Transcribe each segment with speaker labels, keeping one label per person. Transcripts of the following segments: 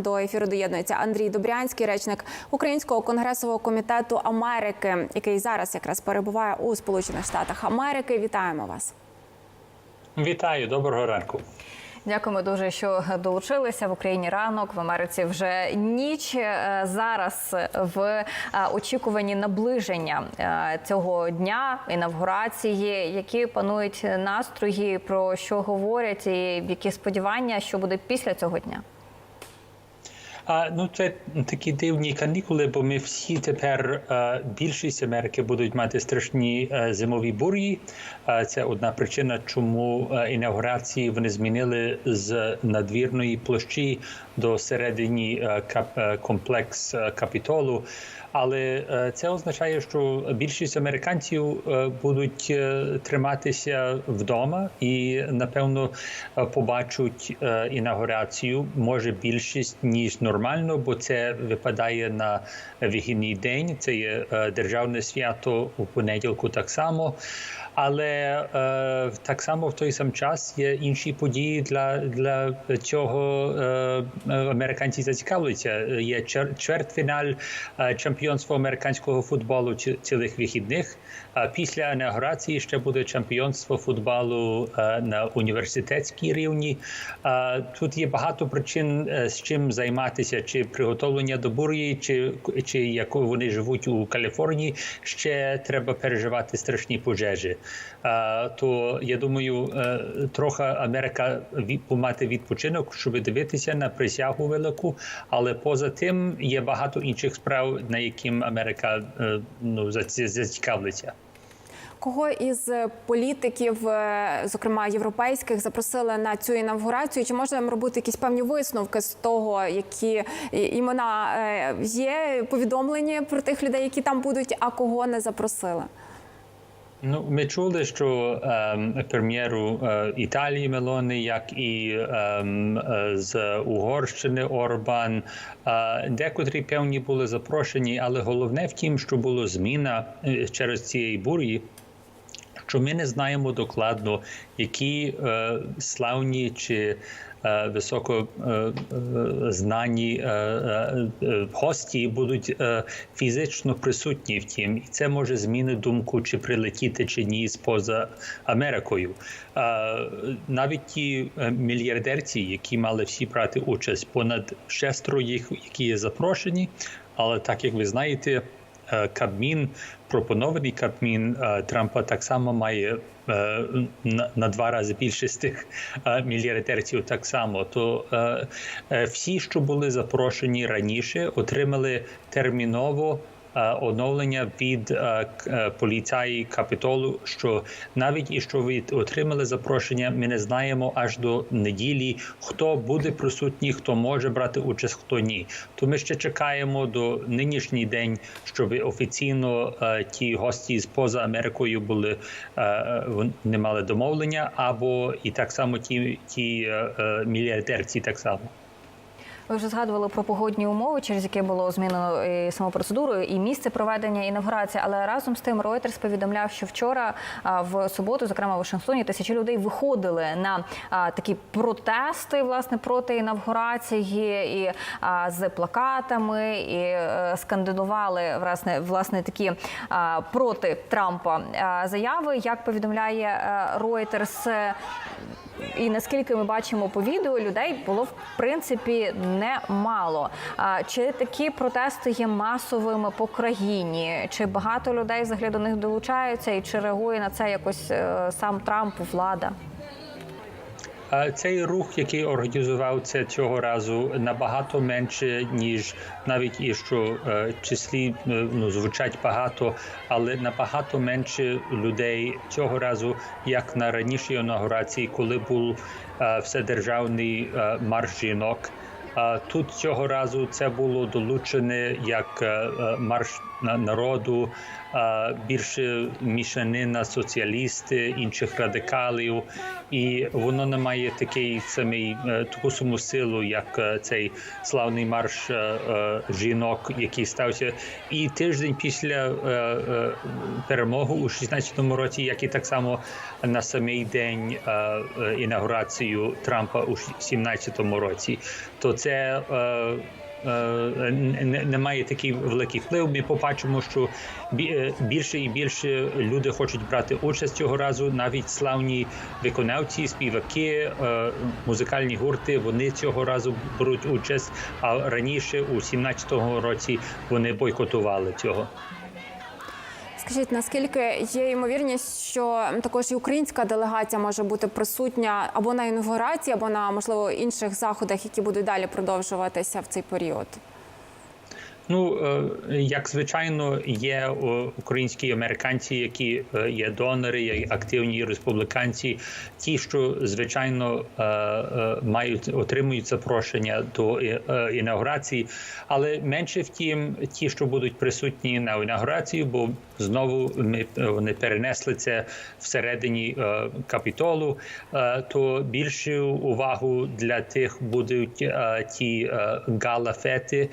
Speaker 1: До ефіру доєднується Андрій Добрянський, речник Українського конгресового комітету Америки, який зараз якраз перебуває у Сполучених Штатах Америки. Вітаємо вас.
Speaker 2: Вітаю, доброго ранку.
Speaker 3: Дякуємо дуже, що долучилися в Україні ранок. В Америці вже ніч. Е, Зараз в е, очікуванні наближення е, цього дня інавгурації, які панують настрої, про що говорять, і які сподівання, що буде після цього дня.
Speaker 2: А, ну, це такі дивні канікули, бо ми всі тепер е, більшість Америки будуть мати страшні е, зимові бурі. Це одна причина, чому е, інаугурації вони змінили з надвірної площі до середині комплекс капітолу. Але е, це означає, що більшість американців е, будуть е, триматися вдома і напевно побачать інаугурацію, може більшість ніж нормально, бо це випадає на вихідний день. Це є державне свято у понеділку, так само. Але так само в той сам час є інші події для, для цього американці зацікавляться. Є чвертьфіналь е, чемпіонства американського футболу ці- цілих вихідних. А після інаугурації ще буде чемпіонство футболу е, на університетській рівні. Тут є багато причин, е, з чим займатися, чи приготовлення до бур'ї, чи, чи як вони живуть у Каліфорнії. Ще треба переживати страшні пожежі. То я думаю, е, трохи Америка мати відпочинок, щоб дивитися на присягу велику, але поза тим є багато інших справ, на яким Америка ну заці- зацікавиться.
Speaker 1: Кого із політиків, е, зокрема європейських, запросили на цю інавгурацію? Чи можна робити якісь певні висновки з того, які імена е, є повідомлені про тих людей, які там будуть, а кого не запросили?
Speaker 2: Ну, ми чули, що ем, прем'єру е, Італії Мелони, як і ем, е, з Угорщини Орбан, е, декотрі певні були запрошені, але головне в тім, що була зміна е, через цієї бурі. Що ми не знаємо докладно, які е, славні чи е, високо е, е, знані е, е, е, гості будуть е, фізично присутні в тім, і це може змінити думку, чи прилетіти чи ні з поза Америкою. Е, навіть ті е, мільярдерці, які мали всі брати участь, понад шестеро їх, які є запрошені, але так як ви знаєте. Е, Кабмін, пропонований Кабмін е, Трампа так само має е, на, два рази більше з тих мільярдерців так само. То всі, що були запрошені раніше, отримали терміново. Е, Оновлення від е, е, поліцаї Капітолу, що навіть і що ви отримали запрошення, ми не знаємо аж до неділі, хто буде присутній, хто може брати участь, хто ні. То ми ще чекаємо до нинішній день, щоб офіційно ті гості з поза Америкою були е, е, мали домовлення, або і так само ті, ті мільярдерці так само.
Speaker 3: Ви вже згадували про погодні умови, через які було змінено і саму процедуру, і місце проведення інавгурації. Але разом з тим Reuters повідомляв, що вчора в суботу, зокрема в Вашингтоні, тисячі людей виходили на такі протести власне проти інавгурації і з плакатами, і е, скандидували власне власне такі проти Трампа заяви. Як повідомляє е, Reuters, і наскільки ми бачимо по відео, людей було в принципі немало. А чи такі протести є масовими по країні? Чи багато людей взагалі до них долучаються, і чи реагує на це якось е, сам Трамп, влада?
Speaker 2: Цей рух, який організував це цього разу, набагато менше ніж навіть і що е, числі е, ну звучать багато, але набагато менше людей цього разу, як на ранішій інаугурації, коли був е, вседержавний марш жінок. Тут цього разу це було долучене як е, е, марш народу, більше мішанина соціалісти, інших радикалів, і воно не має такий самий е, таку саму силу, як цей славний марш жінок, який стався. І тиждень після перемоги у 16-му році, як і так само на самий день інаугурацію Трампа у 17-му році, то це. е, е, не, має такий великий вплив. Ми побачимо, що е, більше і більше люди хочуть брати участь цього разу. Навіть славні виконавці, співаки, музикальні гурти. Вони цього разу беруть участь. А раніше, у 17-му році, вони бойкотували цього.
Speaker 1: Скажіть, наскільки є ймовірність, що також і українська делегація може бути присутня або на інаугурації, або на можливо інших заходах, які будуть далі продовжуватися в цей період?
Speaker 2: Ну, е, як звичайно, є е, українські американці, які е, є донори, є активні республіканці, ті, що звичайно мають отримують запрошення до інаугурації, але менше втім, ті, що будуть присутні на інаугурацію, бо знову ми вони перенесли це всередині капітолу, то більшу увагу для тих будуть ті галафети,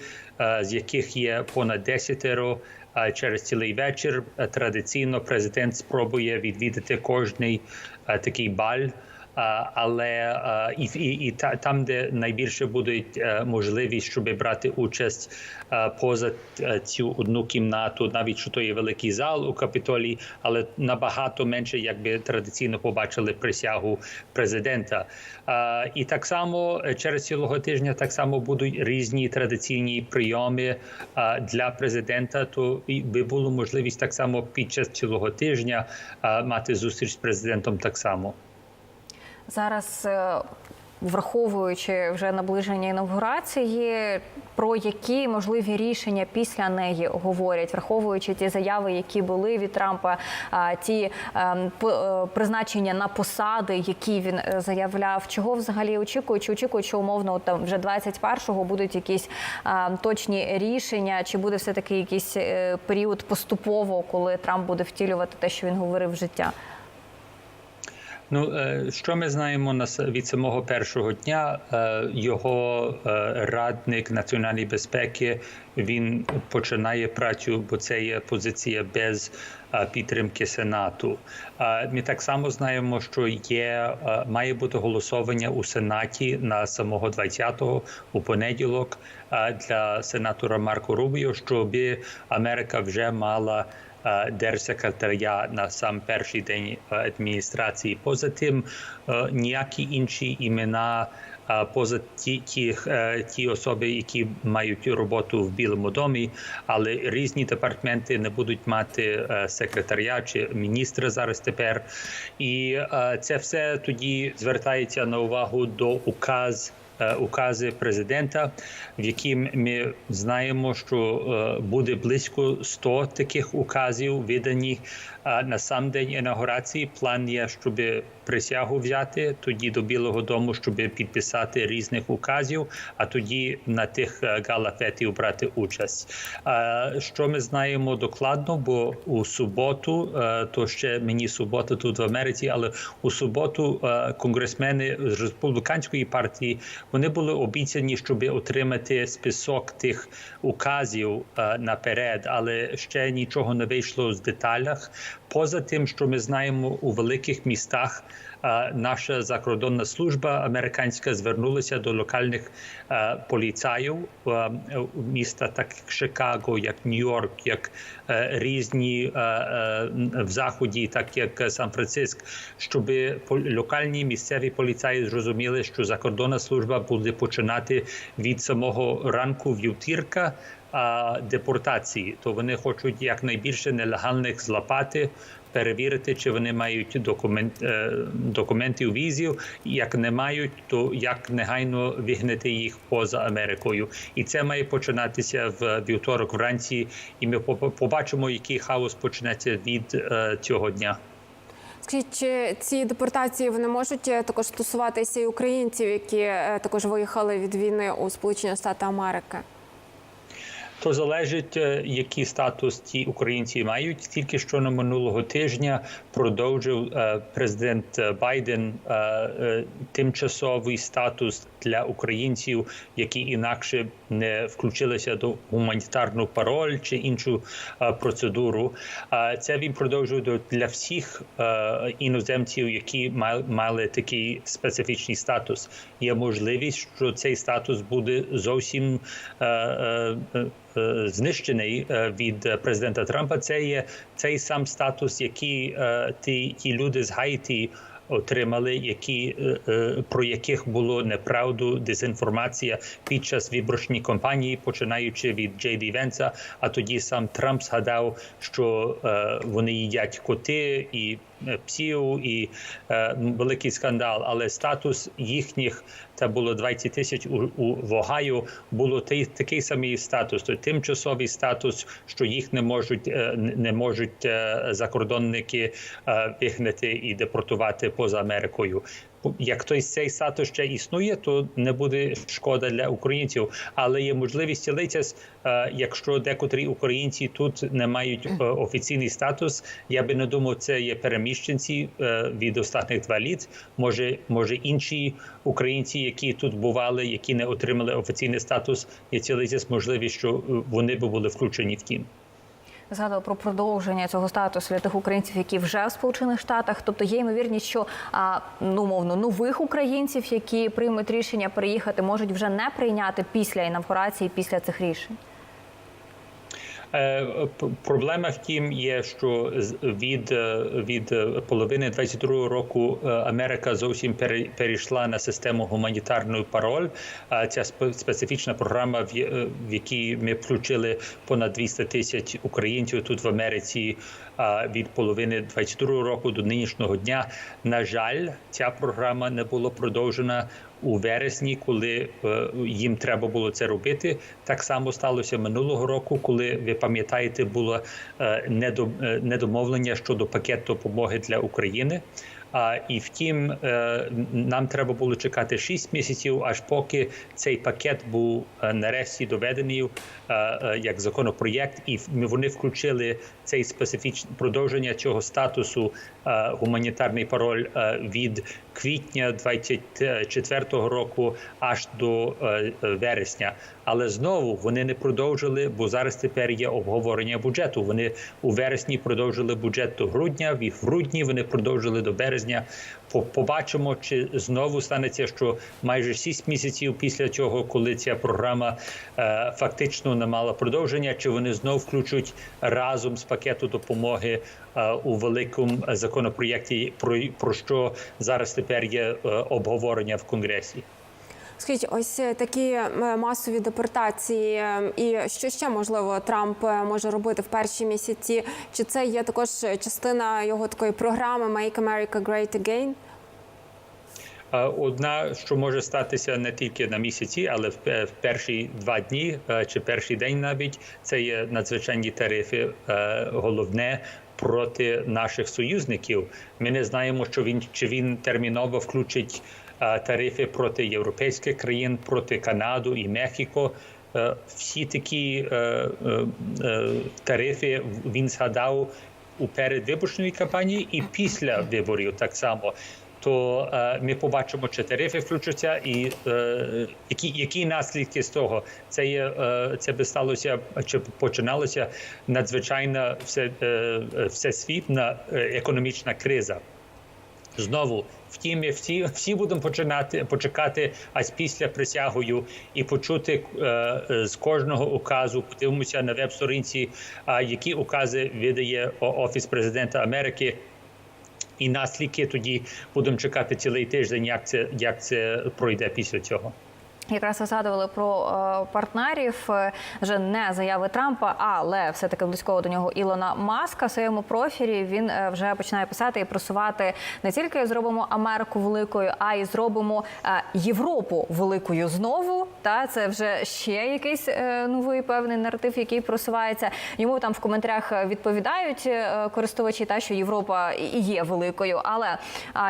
Speaker 2: з яких є понад десятеро. А Через цілий вечір Е, традиційно президент спробує відвідати кожний е, такий баль. Але і, і, і та, там, де найбільше буде е, можливість, щоб брати участь е, поза е, цю одну кімнату, навіть що то є великий зал у Капітолії, але набагато менше, якби традиційно побачили присягу президента. І так само через цілого тижня так само будуть різні традиційні прийоми для президента. То би було можливість так само під час цілого тижня мати зустріч з президентом так само.
Speaker 3: Зараз, е, враховуючи вже наближення інавгурації, про які можливі рішення після неї говорять, враховуючи ті заяви, які були від Трампа, ті по- е, призначення на посади, які він е, заявляв, чого взагалі очікують? Чи очікують, що умовно там вже 21-го будуть якісь точні рішення, чи буде все таки якийсь е, період поступово, коли Трамп буде втілювати те, що він говорив в життя?
Speaker 2: Ну, е, що ми знаємо нас від самого першого дня? Е, Його е, радник національної безпеки він починає працю, бо це є позиція без підтримки Сенату. Е, Ми так само знаємо, що є е, має бути голосування у Сенаті на самого 20-го у понеділок е, для сенатора Марко Рубіо, щоб Америка вже мала е, держсекретаря на сам перший день е, адміністрації. Поза тим, е, ніякі інші імена. Поза ті, ті, е, ті особи, які мають роботу в Білому домі, але різні департаменти не будуть мати е, секретаря чи міністра зараз тепер. І е, це все тоді звертається на увагу до указ укази президента, в яким ми знаємо, що буде близько 100 таких указів видані на сам день інаугурації. План є, щоб присягу взяти тоді до Білого Дому, щоб підписати різних указів, а тоді на тих е, галафетів брати участь. Е, Що ми знаємо докладно, бо у суботу, е, то ще мені субота тут в Америці, але у суботу конгресмени з республіканської партії вони були обіцяні, щоб отримати список тих указів наперед, але ще нічого не вийшло з деталях. Поза тим, що ми знаємо у великих містах. Наша закордонна служба американська звернулася до локальних поліцаїв міста, так як Чикаго, як Нью-Йорк, як е, різні е, в заході, так як Сан-Франциск, щоб локальні місцеві поліцаї зрозуміли, що закордонна служба буде починати від самого ранку вівтірка. Депортації, то вони хочуть якнайбільше нелегальних злапати, перевірити, чи вони мають документ е, документів візів. Як не мають, то як негайно вигнати їх поза Америкою, і це має починатися в вівторок вранці. І ми по- побачимо, який хаос почнеться від е, цього дня.
Speaker 1: Скажіть, чи ці депортації вони можуть е, також стосуватися і українців, які також виїхали від війни у Сполучені Штати Америки?
Speaker 2: То залежить, е, який статус ті українці мають. Тільки що на минулого тижня продовжив е, президент Байден е, тимчасовий статус для українців, які інакше не включилися до гуманітарну пароль чи іншу процедуру. Це він продовжує до- для всіх іноземців, які ма- мали такий специфічний статус. Є можливість, що цей статус буде зовсім знищений е, від е, президента Трампа. Це є цей сам статус, який е, ті, ті люди з Гаїті отримали, які е, е, про яких було неправду, дезінформація під час виборчої кампанії, починаючи від Джей Ді Венса. А тоді сам Трамп згадав, що е, вони їдять коти і е, псів, і е, великий скандал. Але статус їхніх це було 20 тисяч у, у Вогаю. Було такий самий статус, то тимчасовий статус, що їх не можуть е, не можуть е, закордонники е, вигнати і депортувати поза Америкою. Як той цей статус ще існує, то не буде шкода для українців, але є можливість литись, е, якщо декотрі українці тут не мають е, офіційний статус. Я би не думав, це є переміщенці е, від останніх два літ. Може, може інші українці, які тут бували, які не отримали офіційний статус, є цілий можливість, що вони би були включені в тім.
Speaker 3: Згадували про продовження цього статусу для тих українців, які вже в Сполучених Штатах. Тобто є ймовірність, що ну мовно нових українців, які приймуть рішення переїхати, можуть вже не прийняти після інавгурації, після цих рішень.
Speaker 2: Е, Проблема в тім є, що від, е, від половини 22 року е, Америка зовсім пере- перейшла на систему гуманітарної пароль. А Ця спе- специфічна програма, в якій ми включили понад 200 тисяч українців тут в Америці від половини 22 року до нинішнього дня. На жаль, ця програма не була продовжена у вересні, коли е, їм треба було це робити. Так само сталося минулого року, коли ви пам'ятаєте, було е, е, недомовлення щодо пакету допомоги для України. А і втім, е, нам треба було чекати 6 місяців, аж поки цей пакет був е, нарешті доведений е, як законопроєкт, і вони включили цей специфічне продовження цього статусу гуманітарний пароль від квітня 24 року аж до вересня. Але знову вони не продовжили, бо зараз тепер є обговорення бюджету. Вони у вересні продовжили бюджет до грудня, в грудні вони продовжили до березня. По- Побачимо, чи знову станеться, що майже 6 місяців після цього, коли ця програма е, фактично не мала продовження, чи вони знову включать разом з пакету допомоги е, у великому законопроєкті, про, про що зараз тепер є е, обговорення в Конгресі.
Speaker 1: Скажіть, ось е, такі е, масові депортації, е, і що ще можливо Трамп може робити в перші місяці? Чи це є також частина його такої програми Make America Great Again?
Speaker 2: Одна, що може статися не тільки на місяці, але в перші два дні чи перший день навіть це є надзвичайні тарифи. Головне проти наших союзників. Ми не знаємо, що він чи він терміново включить тарифи проти європейських країн, проти Канаду і Мехіко. Е, Всі такі е, е, тарифи він згадав у передвиборчій кампанії і після виборів так само то е, ми побачимо, чи тарифи включаться, і е, які, які наслідки з того. Це є е, це би сталося чи починалося надзвичайна все, е, всесвітна економічна криза. Знову, втім, всі, всі будемо починати почекати аж після присягою і почути е, з кожного указу. Подивимося на веб-сторінці, а які укази видає офіс президента Америки. І наслідки тоді будемо чекати цілий тиждень, як це як це пройде після цього.
Speaker 3: Якраз ви згадували про е, партнерів, е, вже не заяви Трампа, але все таки близького до нього Ілона Маска в своєму профілі він е, вже починає писати і просувати не тільки зробимо Америку великою, а й зробимо Європу великою знову. Та це вже ще якийсь новий певний наратив, який просувається. Йому там в коментарях відповідають користувачі, та що Європа і є великою. Але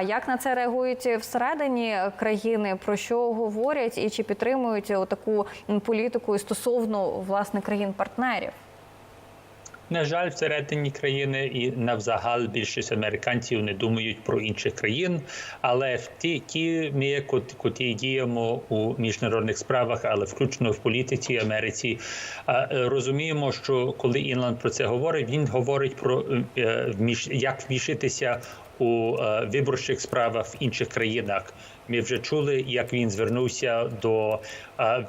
Speaker 3: як на це реагують всередині країни? Про що говорять, і чи
Speaker 2: На жаль, всередині країни і навзагал більшість американців не думають про інших країн. Але в ті, ті ми, кот- котрі діємо у міжнародних справах, але включно в політиці Америці, е, е, розуміємо, що коли Інланд про це говорить, він говорить про е, як вмішитися у е, виборчих справах в інших країнах. Ми вже чули, як він звернувся до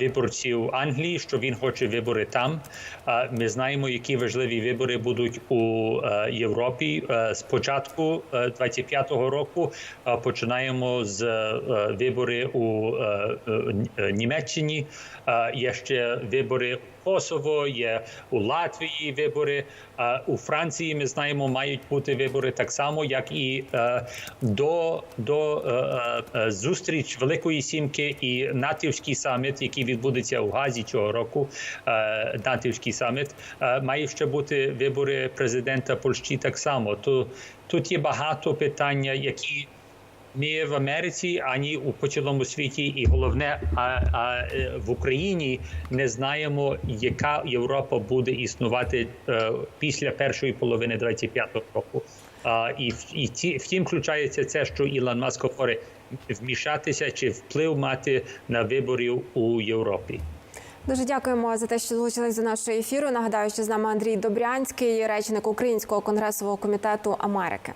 Speaker 2: виборців Англії, що він хоче вибори там. Е, Ми знаємо, які важливі вибори будуть у е, Європі. Е, З початку е, 25-го року е, починаємо з е, вибори у е, е, Німеччині. Е, Є ще вибори у Косово, є у Латвії вибори. Е, У Франції ми знаємо, мають бути вибори так само, як і е, до, до е, е, зустріч Великої Сімки і натівський саміт, який відбудеться у Газі цього року. Е, натівський саміт е, має ще бути вибори президента Польщі так само. То тут є багато питання, які ми в Америці, ані у по цілому світі, і головне, а, а е, в Україні не знаємо, яка Європа буде існувати е, після першої половини 25-го року. А, і і ті, втім включається це, що Ілон Маск говорить, вмішатися чи вплив мати на виборів у Європі.
Speaker 1: Дуже дякуємо за те, що долучились до нашого ефіру. Нагадаю, що з нами Андрій Добрянський, речник Українського конгресового комітету Америки.